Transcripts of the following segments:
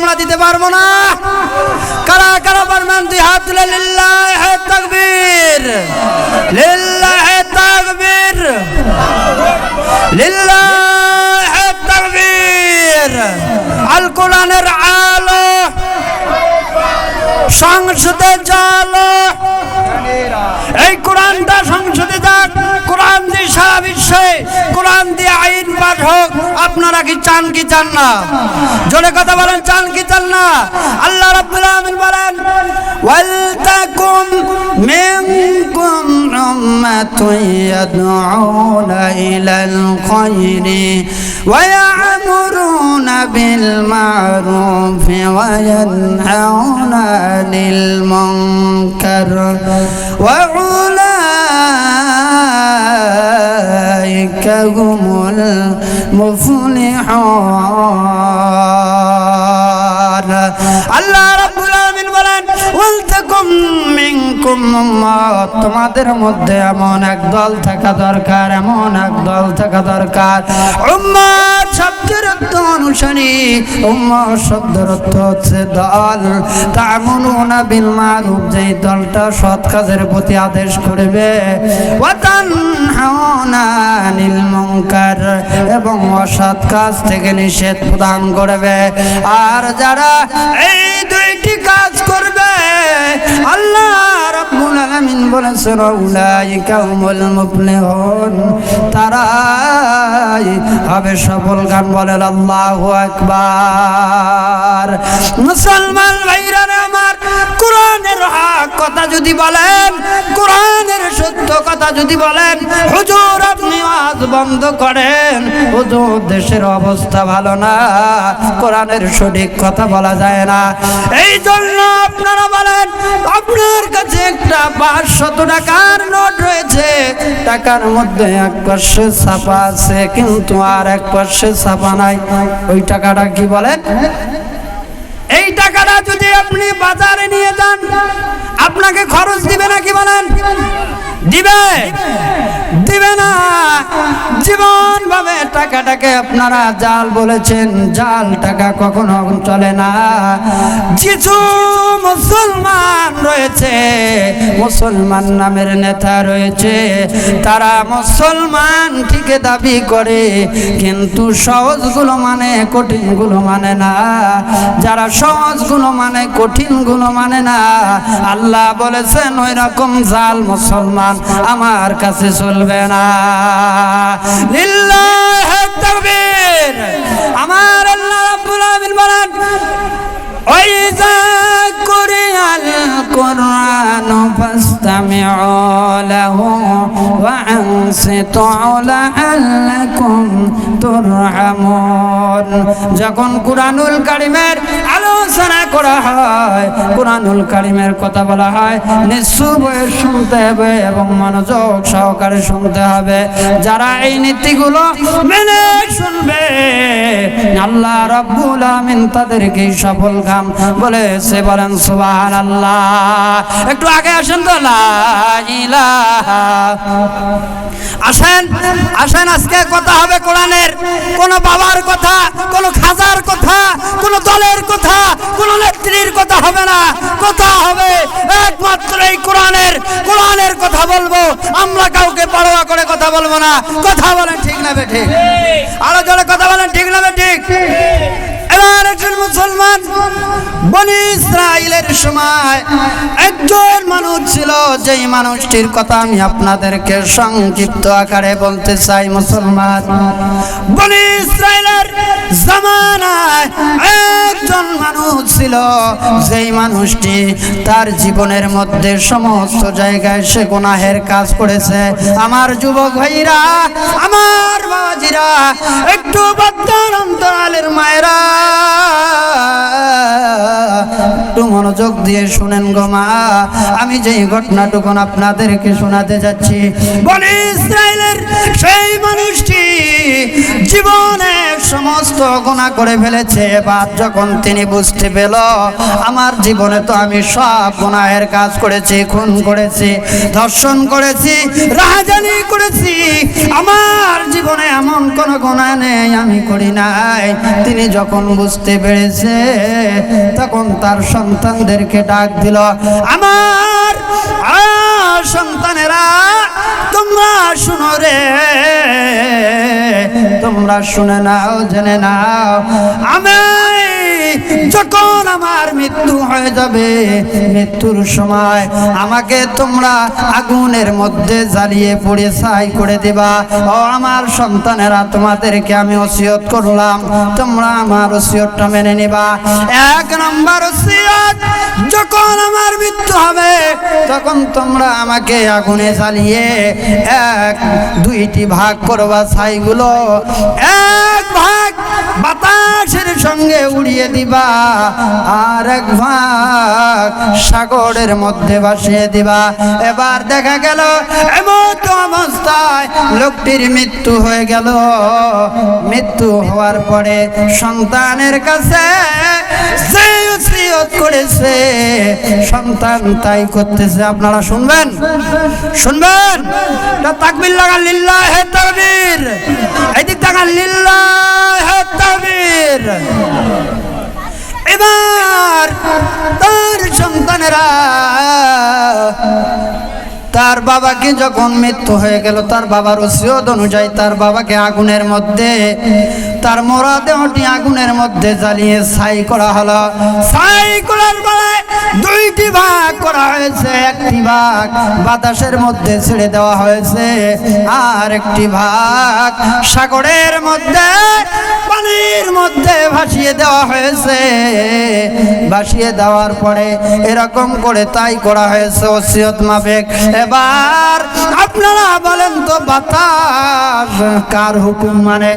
আমরা দিতে পারব না। কারা কারা পারবেন দুই হাত তুলে, লিল্লাহ তাকবীর। লিল্লাহ তাকবীর। লিল্লাহ তাকবীর। আল কোরআনের আলো, সংসদে চলো আপনারা কি চান কি চান না? জোরে কথা বলেন, চান কি চান না? আল্লাহ রাব্বুল আলামিন বলেন ওয়ালতাকুম মিনকুম উম্মাতুন ইয়াদউনা ইলাল খায়রি ওয়া ইয়া'মুরুনা বিল মা'রুফি ওয়া ইয়ানহাউনা আনিল মুনকার ওয়া আলামিন বলেন ওয়ালতাকুম মিনকুম উম্মাত তোমাদের মধ্যে এমন এক দল থাকা দরকার, এমন এক দল থাকা দরকার। অর্থ অনুসারী শব্দের অর্থ হচ্ছে দল। তা'মুরুনা বিল মারুফ যেই দলটা সৎ কাজের প্রতি আদেশ করবে। ওয়া তানহাউনা আনিল মুনকার এবং অসৎ কাজ থেকে নিষেধ প্রদান করবে। আর যারা এই দুইটি কাজ করবে, আল্লাহ বলেছেন উলাইকা হুমুল মুফলিহুন। তারাই হবে সফল গান বলেন আল্লাহু আকবার। মুসলমান ভাইরা কোরআনের হক কথা যদি বলেন, কোরআনের সত্য কথা যদি বলেন, হুজুর আপনি আজ বন্ধ করেন। হুজুর, দেশের অবস্থা ভালো না, কোরআনের সঠিক কথা বলা যায় না। এই জন্য আপনারা বলেন, আপনার কাছে একটা পাঁচশত টাকার নোট রয়েছে। টাকার মধ্যে এক পাশে ছাপা আছে, কিন্তু আর এক পাশে ছাপা নাই। ওই টাকাটা কি বলেন? এই টাকাটা যদি আপনি বাজারে নিয়ে যান, আপনাকে খরচ দিবে না কি বলেন? দিবে। দিবে না। জীবন ভাবে টাকাটাকে আপনারা জাল বলেছেন, জাল টাকা কখনো চলে না। কিছু মুসলমান রয়েছে, মুসলমান নামের নেতা রয়েছে। তারা মুসলমান ঠিকই দাবি করে, কিন্তু সহজগুলো মানে কঠিনগুলো মানে না। যারা সহজগুলো মানে কঠিনগুলো মানে না। আল্লাহ বলেছেন ওই রকম জাল মুসলমান আমার কাছে চলবে না। লিল্লাহ তাকবীর। আমার আল্লাহ রাব্বুল আলামিন বলেন কুরিয়াল কুরআন ফাসতামিউ লাহু ওয়া আনসিতু লাআল্লাকুম যখন কুরআনুল কারীমের আলোচনা করা হয়, কুরআনুল কারীমের কথা বলা হয় নিশ্চয় শুনতে হবে এবং মনোযোগ সহকারে শুনতে হবে। যারা এই নীতিগুলো মেনে শুনবে, আল্লাহ রাব্বুল আমিন তাদেরকে সফল কাম বলেছে বলেন, সুবহানাল্লাহ। একটু আগে আসেন তো? আসেন আসেন, আজকে কথা হবে কোরআনের। কোন বাবার কথা, কোন খাজার কথা, কোন দলের কথা, কোন নেত্রীর কথা হবে না। কথা হবে একমাত্র এই কোরআনের। কোরআনের কথা বলব। আমরা কাউকে পরোয়া করে কথা বলব না। কথা বলেন ঠিক না বে ঠিক? আরও জোরে কথা বলেন। বনি ইসরায়েলের সময় একজন মানুষ ছিল, যেই মানুষটির কথা আমি আপনাদেরকে সংক্ষিপ্ত আকারে বলতে চাই, মুসলমান। বনি ইসরায়েলের জামানায় একজন মানুষ ছিল, যেই মানুষটি তার জীবনের মধ্যে সমস্ত জায়গায় সে গুনাহের কাজ করেছে। আমার যুবক ভাইরা, আমার বাবাজিরা একটু বাদ্যার অন্তরালের মায়েরা একটু মনোযোগ দিয়ে শুনেন গো মা। আমি যেই ঘটনাটুকুন আপনাদেরকে শোনাতে যাচ্ছি বলে ইসরায়েলের সেই মানুষটি জীবনে সমস্ত গুণা করে ফেলেছে। এবার যখন তিনি বুঝতে পেল, আমার জীবনে তো আমি সব গুনাহের কাজ করেছি, খুন করেছি, ধর্ষণ করেছি, রাহাজানি করেছি, আমার জীবনে এমন কোনো গুণা নেই, আমি করি নাই। তিনি যখন বুঝতে পেরেছে তখন তার সন্তানদেরকে ডাক দিল, আমার সন্তানেরা, তোমরা শুনো রে। তোমরা শুনে নাও, জেনে নাও। আমি যখন মৃত্যু হয়ে যাবে মৃত্যুর সময়। আমাকে তোমরা আগুনের মধ্যে জ্বালিয়ে পুড়ে ছাই করে দিবা। ও আমার সন্তানেরা, তোমাদেরকে আমি ওসিয়ত করলাম। তোমরা আমার ওসিয়তটা মেনে নিবা। এক নম্বর ওসিয়ত, যখন আমার মৃত্যু হবে, তখন তোমরা আমাকে আগুনে জ্বালিয়ে এক, দুইটি ভাগ করবা ছাইগুলো। এক ভাগ বাতাসের সঙ্গে উড়িয়ে দিবা, আর এক ভাগ সাগরের মধ্যে ভাসিয়ে দিবা। এবার দেখা গেল এমন অবস্থায় লোকটির মৃত্যু হয়ে গেল। মৃত্যু হওয়ার পরে সন্তানের কাছে করেছে। সন্তান তাই করতেছে, আপনারা শুনবেন? শুনবেন? তাকবির লাগা লিল্লাহ হে তাকবীর। এদিক টাকা লিল্লাহ হে তাকবীর। এবার তার সন্তানেরা, তার বাবাকে যখন মৃত্যু হয়ে গেল, তার বাবার ওসিয়ত অনুযায়ী তার বাবাকে আগুনের মধ্যে, তার মরা দেহটি আগুনের মধ্যে জ্বালিয়ে ছাই করা হলো। ছাই করার পরে দুইটি ভাগ করা হয়েছে। একটি ভাগ বাতাসের মধ্যে ছেড়ে দেওয়া হয়েছে, আর একটি ভাগ সাগরের মধ্যে মধ্যে ভাসিয়ে দেওয়া হয়েছে। ভাসিয়ে দেওয়ার পরে এরকম করে তাই করা হয়েছে ওসিয়ত মাফিক। এবার আপনারা বলেন তো বাতাস কার হুকুম মানে?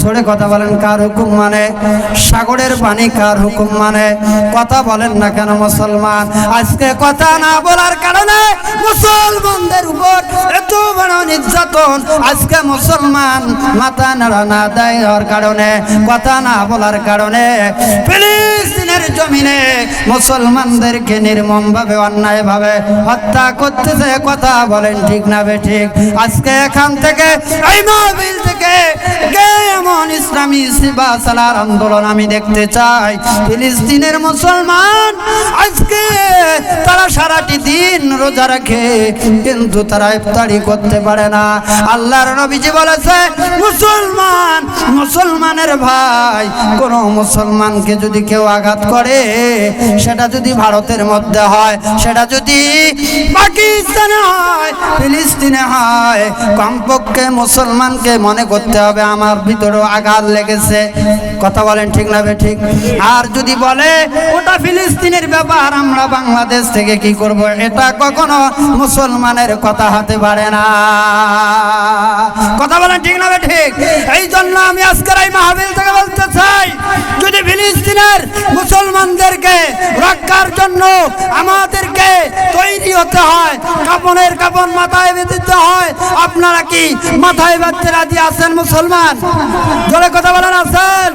জোরে কথা বলেন, কার হুকুম মানে? সাগরের পানি কার হুকুম মানে? কথা বলেন না কেন মুসলমান? আজকে কথা না বলার কারণে মুসলমানদের উপর এত বড় নির্যাতন। আজকে মুসলমান মাথা নাড়া না দেয় হওয়ার কারণে, কথা না বলার কারণে। ফিলিস্তিনের জমিনে মুসলমানদেরকে নির্মম ভাবে অন্যায় ভাবে হত্যা করতেছে কথা বলেন ঠিক না বে ঠিক। আজকে এখান থেকে, এই মাহবিল থেকে এমন ইসলামী সেবা সালার আন্দোলন আমি দেখতে চাই। ফিলিস্তিনের মুসলমান আজকে তারা সারাটি দিন রোজা কিন্তু তারা ইফতারি করতে পারে না। আল্লাহর নবীজি বলেছে, মুসলমান, মুসলমানের ভাই, কোন মুসলমানকে যদি কেউ আঘাত করে, সেটা যদি ভারতের মধ্যে হয়, সেটা যদি পাকিস্তানে হয়, ফিলিস্তিনে হয়, কমপক্ষে মুসলমানকে মনে করতে হবে আমার ভিতরেও আঘাত লেগেছে। কথা বলেন ঠিক না ঠিক? আর যদি বলে, ওটা ফিলিস্তিনের ব্যাপার, আমরা বাংলাদেশ থেকে কি করব? এটা কখনো মুসলমানের কথা হতে পারে না। কথা বলেন ঠিক না ঠিক? এই জন্য আমি আজকের এই মাহবিল থেকে বলতে চাই, যদি ফিলিস্তিনের মুসলমানদেরকে রক্ষার জন্য আমাদেরকে তৈরি হতে হয়, কাপনের কাপন মাথায় বেঁধে আপনারা কি মাথায় বাঁধতে রাজি আছেন মুসলমান? জোরে কথা বলেন আছেন?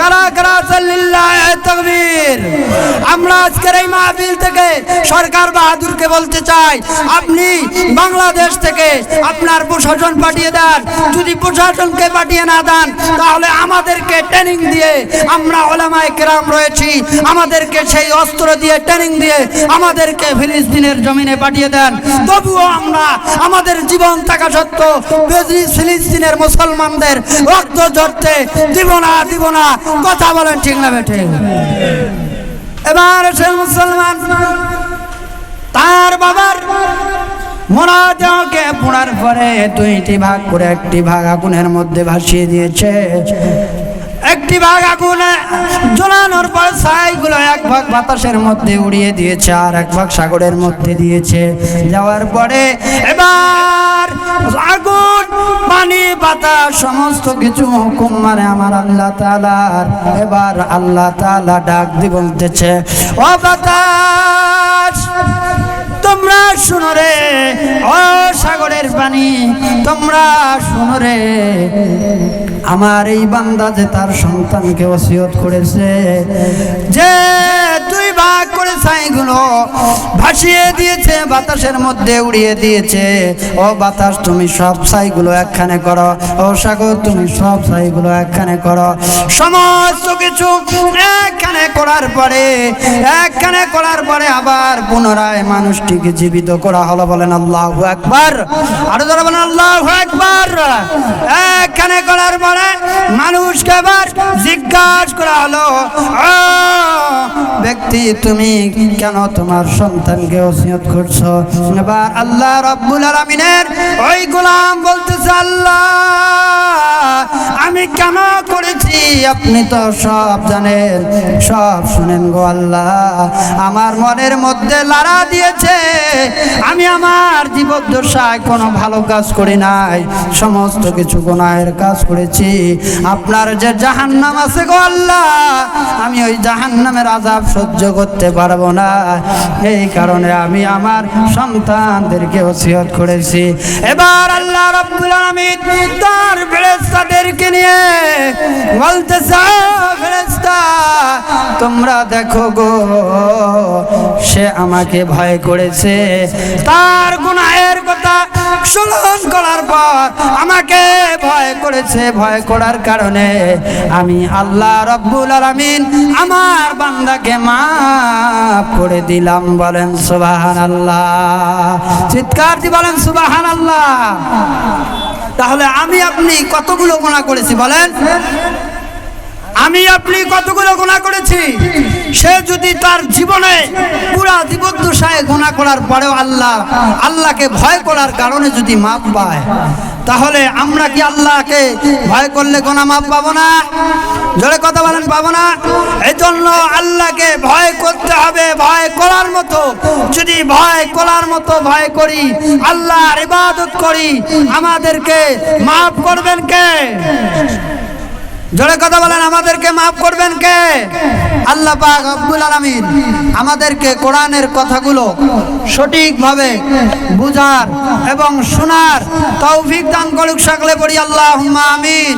কারা কারা আছেন? তকবীর। আমরা আজকের এই মাহফিল থেকে সরকার বাহাদুরকে বলতে চাই, আপনি বাংলাদেশ থেকে আপনার প্রশাসন পাঠিয়ে দেন। যদি প্রশাসনকে পাঠিয়ে না দেন, তাহলে আমাদেরকে ট্রেনিং দিয়ে আমরা ওলামায় কেরাম রয়েছি। আমাদেরকে সেই অস্ত্র দিয়ে ট্রেনিং দিয়ে আমাদেরকে ফিলিস্তিনের জমিনে পাঠিয়ে দেন। তবুও আমরা আমাদের জীবন থাকা বেজি- ফিলিস্তিনের মুসলমানদের রক্ত ঝরতে দিব না দিব না। কথা বলেন ঠিক না বেঠে। এবার সে মুসলমান, তার বাবার মরা দেহকে পোড়ার পরে দুইটি ভাগ করে একটি ভাগ আগুনের মধ্যে ভাসিয়ে দিয়েছে। একটি ভাগ আগুনে জ্বলানোর পর ছাইগুলো এক ভাগ বাতাসের মধ্যে উড়িয়ে দিয়েছে আর এক ভাগ সাগরের মধ্যে দিয়েছে। যাওয়ার পরে এবার আগুন, পানি, বাতাস, সমস্ত কিছু হুকুম মানে আমার আল্লাহ তালার এবার আল্লাহ তালা ডাক দি বলতেছে, ও বাতাস, তোমরা শুনো রে, ও সাগরের পানি, তোমরা শুনো রে। আমার এই বান্দা যে তার সন্তানকে ওসিয়ত করেছে যে দুই ভাগ ছাইগুলো ভাসিয়ে দিয়েছে, বাতাসের মধ্যে উড়িয়ে দিয়েছে। ও বাতাস, তুমি সব ছাইগুলো একখানে করো। ও সাগর, তুমি সব ছাইগুলো একখানে করো। সমস্ত কিছু একখানে করার পরে, একখানে করার পরে আবার পুনরায় মানুষটিকে জীবিত করা হলো বলেন আল্লাহ একবার আরও যারা বলেন আল্লাহ একবার একখানে করার পরে মানুষকে আবার জিজ্ঞাসা করা হলো, "ও ব্যক্তি, তুমি কেন তোমার সন্তানকে ওসিয়ত করছ? এবার আল্লাহ রব্বুল আলমিনের ওই গোলাম বলতেছে, আল্লাহ, আমি কেন করেছি? আপনি তো সব জানেন, সব শুনেন গো আল্লাহ। আমার মনের মধ্যে লাড়া দিয়েছে। আমি আমার জীবদ্দশায় কোনো ভালো কাজ করি নাই, সমস্ত কিছু গুনাহের কাজ করেছি। আপনার যে জাহান্নাম আছে গো আল্লাহ, আমি ওই জাহান্নামের আজাব সহ্য করতে পারব না। এই কারণে আমি আমার সন্তানদেরকে ওসিয়ত করেছি। এবার আল্লাহ রাব্বুল আলামিন তার ফেরেশতাদেরকে নিয়ে বলতেছে, "ও ফেরেশতা, তোমরা দেখো গো, সে আমাকে ভয় করেছে। তার গুনাহের কথা স্মরণ করার পর আমাকে ভয় করেছে, ভয় করার কারণে আমি আল্লাহ রব্বুল আলামিন আমার বান্দাকে মাফ করে দিলাম। বলেন সুবাহান আল্লাহ চিৎকার দি বলেন সুবাহান আল্লাহ তাহলে আমি আপনি কতগুলো গুণা করেছি বলেন? আমি আপনি কতগুলো গুণা করেছি? সে যদি তার জীবনে পুরা জীবদ্দশায় গুণা করার পরেও আল্লাহ আল্লাহকে ভয় করার কারণে যদি মাপ পায়, তাহলে আমরা কি আল্লাহকে ভয় করলে গোনা মাপ পাবো না? জোরে কথা বলেন, পাবো না? এই জন্য আল্লাহকে ভয় করতে হবে, ভয় করার মতো। যদি ভয় করার মতো ভয় করি, আল্লাহর ইবাদত করি, আমাদেরকে মাফ করবেন কে? জোরে কথা বলেন, আমাদেরকে মাফ করবেন কে? আল্লাহ পাক আব্দুল আলামিন আমাদেরকে কোরআনের কথাগুলো সঠিকভাবে বুঝার এবং শোনার তৌফিক দান করুক সকলে পড়ি আল্লাহ আমিন।